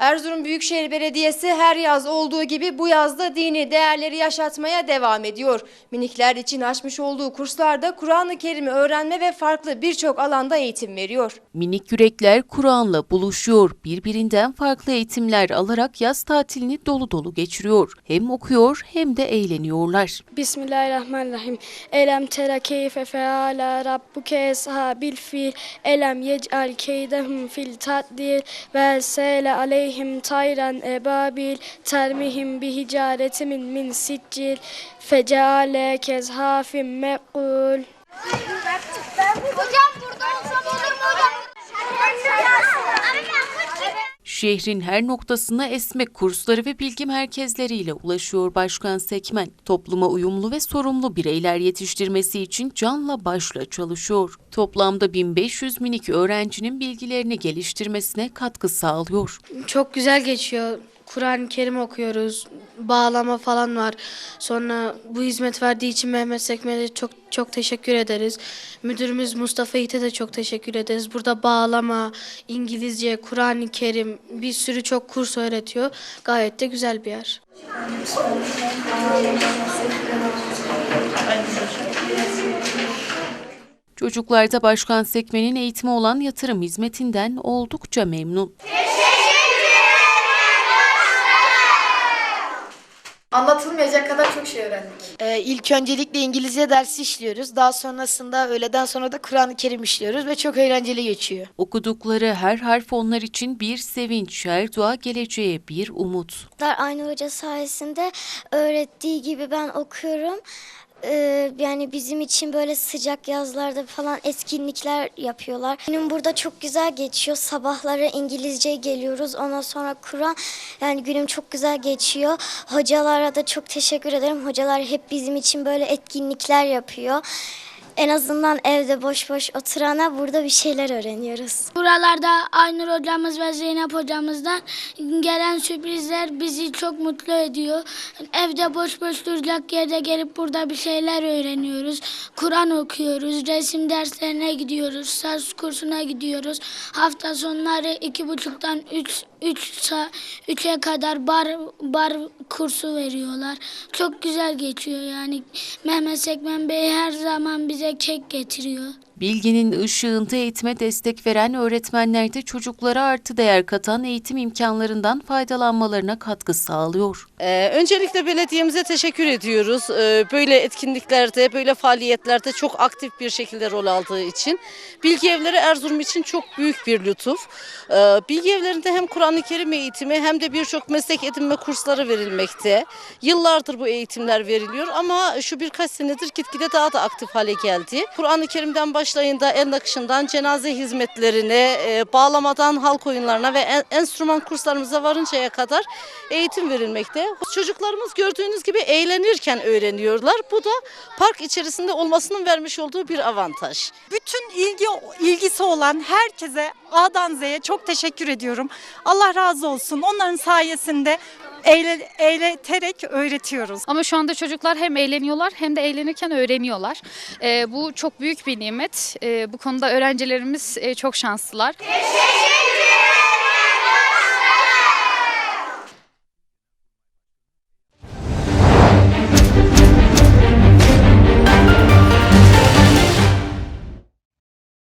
Erzurum Büyükşehir Belediyesi her yaz olduğu gibi bu yazda dini değerleri yaşatmaya devam ediyor. Minikler için açmış olduğu kurslarda Kur'an-ı Kerim'i öğrenme ve farklı birçok alanda eğitim veriyor. Minik yürekler Kur'an'la buluşuyor. Birbirinden farklı eğitimler alarak yaz tatilini dolu dolu geçiriyor. Hem okuyor hem de eğleniyorlar. Bismillahirrahmanirrahim. Elem tere keyfe feala rabbuke eshabil fil. Elem yec'al keydehum fil tadlil. Ve sele aleyhim tayran ebabil. Termihim bi hicaretimin min siccil. Feceale kezhafim me'ul. Hocam burada olsam olur mu hocam? Şehrin her noktasına esmek kursları ve bilgi merkezleriyle ulaşıyor Başkan Sekmen. Topluma uyumlu ve sorumlu bireyler yetiştirmesi için canla başla çalışıyor. Toplamda 1500 minik öğrencinin bilgilerini geliştirmesine katkı sağlıyor. Çok güzel geçiyor. Kur'an-ı Kerim okuyoruz. Bağlama falan var. Sonra bu hizmet verdiği için Mehmet Sekmen'e çok çok teşekkür ederiz. Müdürümüz Mustafa Yiğit'e de çok teşekkür ederiz. Burada bağlama, İngilizce, Kur'an-ı Kerim bir sürü çok kurs öğretiyor. Gayet de güzel bir yer. Çocuklar da Başkan Sekmen'in eğitimi olan yatırım hizmetinden oldukça memnun. Anlatılmayacak kadar çok şey öğrendik. Ee, ilk öncelikle İngilizce dersi işliyoruz. Daha sonrasında öğleden sonra da Kur'an-ı Kerim işliyoruz ve çok eğlenceli geçiyor. Okudukları her harf onlar için bir sevinç, her dua geleceğe bir umut. Aynı hoca sayesinde öğrettiği gibi ben okuyorum. Ee, yani bizim için böyle sıcak yazlarda falan etkinlikler yapıyorlar. Günüm burada çok güzel geçiyor. Sabahları İngilizce geliyoruz. Ondan sonra Kur'an. Yani günüm çok güzel geçiyor. Hocalara da çok teşekkür ederim. Hocalar hep bizim için böyle etkinlikler yapıyor. En azından evde boş boş oturana burada bir şeyler öğreniyoruz. Buralarda Aynur hocamız ve Zeynep hocamızdan gelen sürprizler bizi çok mutlu ediyor. Evde boş boş duracak yerde gelip burada bir şeyler öğreniyoruz. Kur'an okuyoruz, resim derslerine gidiyoruz, saz kursuna gidiyoruz. Hafta sonları iki buçuktan üç, üç sa- üçe kadar bar, bar kursu veriyorlar. Çok güzel geçiyor yani. Mehmet Sekmen Bey her zaman bize kek getiriyor. Bilginin ışığında eğitime destek veren öğretmenler de çocuklara artı değer katan eğitim imkanlarından faydalanmalarına katkı sağlıyor. Ee, öncelikle belediyemize teşekkür ediyoruz. Ee, böyle etkinliklerde, böyle faaliyetlerde çok aktif bir şekilde rol aldığı için. Bilgi Evleri Erzurum için çok büyük bir lütuf. Ee, bilgi evlerinde hem Kur'an-ı Kerim eğitimi hem de birçok meslek edinme kursları verilmekte. Yıllardır bu eğitimler veriliyor ama şu birkaç senedir gitgide daha da aktif hale geldi. Kur'an-ı Kerim'den başlayın da el nakışından cenaze hizmetlerine, e, bağlamadan halk oyunlarına ve en- enstrüman kurslarımıza varıncaya kadar eğitim verilmekte. Çocuklarımız gördüğünüz gibi eğlenirken öğreniyorlar. Bu da park içerisinde olmasının vermiş olduğu bir avantaj. Bütün ilgi ilgisi olan herkese A'dan Z'ye çok teşekkür ediyorum. Allah razı olsun. Onların sayesinde eğle, eğleterek öğretiyoruz. Ama şu anda çocuklar hem eğleniyorlar hem de eğlenirken öğreniyorlar. Ee, bu çok büyük bir nimet. Ee, bu konuda öğrencilerimiz e, çok şanslılar. Teşekkür